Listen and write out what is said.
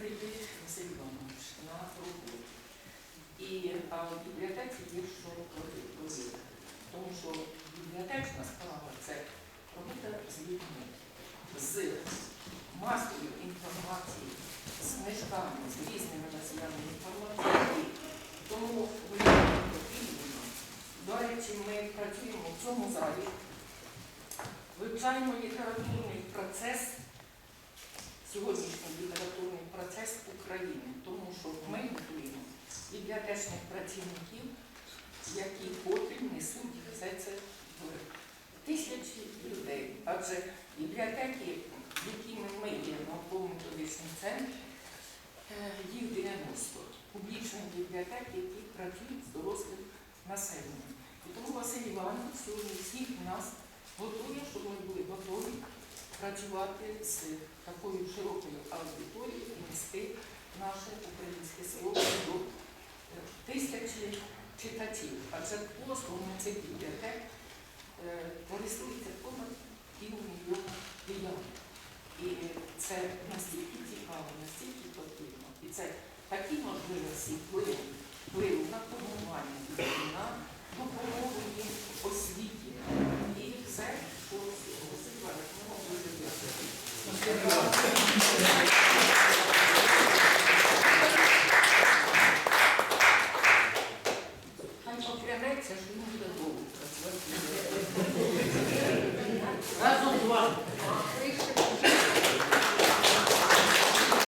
прийти Василь Іванович на роботу. І а в бібліотеці є що робити. Тому що бібліотечна справа це робота з людьми, з масою інформації, з книжками, з різними носіями інформації. Тому мені потрібно. До речі, ми працюємо в цьому залі, вивчаємо літературний процес, сьогоднішній літературний процес України, тому що ми готуємо бібліотечних працівників, які потім несуть все це в тисячі людей. Адже бібліотеки, якими ми є науково-методичний центр, е, їх 90 публічних бібліотек, які працюють з дорослим населенням. І тому Василь Іванович сьогодні всіх нас готує, щоб ми були готові працювати з такою широкою аудиторією і нести наше українське слово до е, тисячі читачів. Адже послугами цих бібліотек е, користується понад півмільйона киян. І це настільки цікаво, настільки потрібно. І це такі можливості вплинути Razum zła.